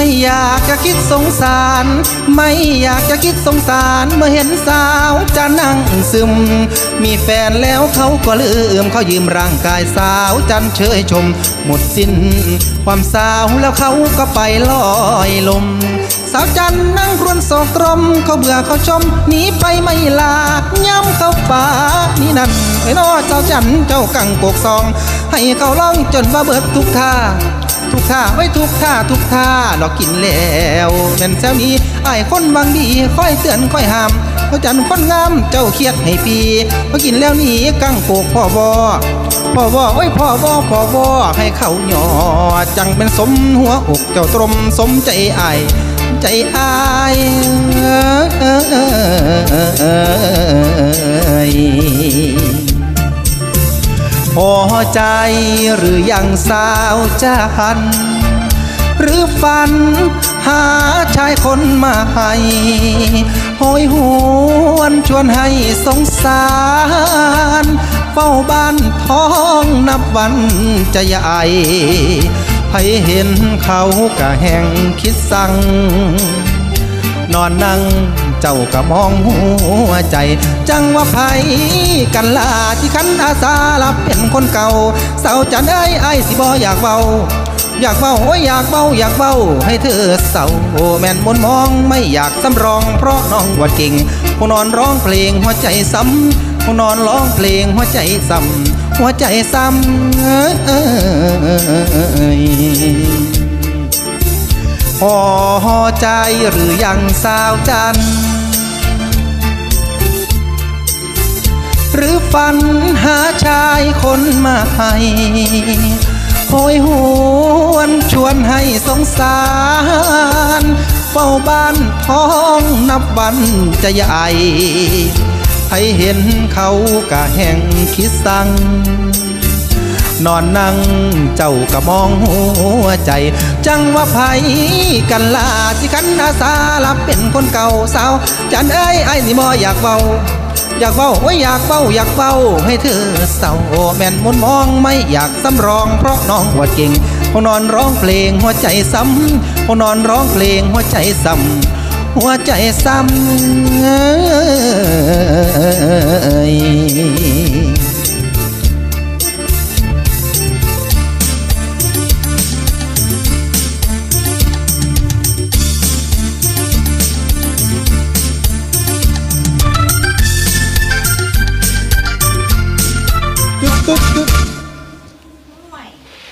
ไม่อยากจะคิดสงสาร ไม่อยากจะคิดสงสาร เมื่อเห็นสาวจะนั่งซึม มีแฟนแล้วเขาก็ลืมเขายืมร่างกายสาวจันเชยชม หมดสิ้น ความสาวแล้วเขาก็ไปลอยลม สาวจันนั่งครวนโศกตรม เขาเบื่อเขาชมหนีไปไม่ลาย้ำเขาป่านี่นั่นไอ้นอเจ้าจันเจ้ากังโกกซอง ให้เขาล่องจนว่าเบิดทุกท่า ทุกท่าไว้ทุกท่าทุกท่าดอกกินแล้วแม่นแซวนี้ไอ้คนบางดีค่อยเตือนค่อยห้ามเขาจันทน์คนงามเจ้าเครียดให้ปีพอกินแล้วนี่กังโกกพ่อวอพ่อวอโอ้ยพ่อวอพ่อวอให้เขาหยอจังเป็นสมหัวอกเจ้าตรมสมใจไอใจอายเอ้ ใจหรือยังสาวจันหรือฝันหาชายคนมาให้โหยหวนชวนให้สงสาร เฝ้าบ้านท้องนับวันจะใหญ่ให้เห็นเขากะแห่งคิดสั่ง นอนนั่ง เจ้าก็มองหัวใจ จังว่าไผกันลาที่คันอาสารับเป็นคนเก่าเสาวจันเอ้ยไอ้สิบออยากเบาอยากเบาโอ้ยอยากเบาอยากเบาให้เธอเศร้าโอ้แม่นมนมองไม่อยากสำรอง เพราะน้องว่าเก่งผู้นอนร้องเพลงหัวใจซ้ำผู้นอนร้องเพลงหัวใจซ้ำหัวใจซ้ำอ้ยพอใจหรือยังสาวจันหรื ฝันหาชายคนมาให้โหยหวนชวนให้สงสารเฝ้าบ้านท้องนับวันจะใหญ่ให้เห็นเขากะแห่งคิดสั่งนอนนั่งเจ้าก็มองหัวใจ จังว่าไผกันลาที่คันอาสารับเป็นคนเก่าสาว จันเอ้ยไอ้นี่มออยากเบา อยากเบาโอ้ยอยากเบาอยากเบาให้เธอเศร้าแม่นมุนมองไม่อยากสำรอง เพราะน้องหัวเก่งพอนอนร้องเพลงหัวใจซ้ำพอนอนร้องเพลงหัวใจซ้ำหัวใจซ้ำ tu.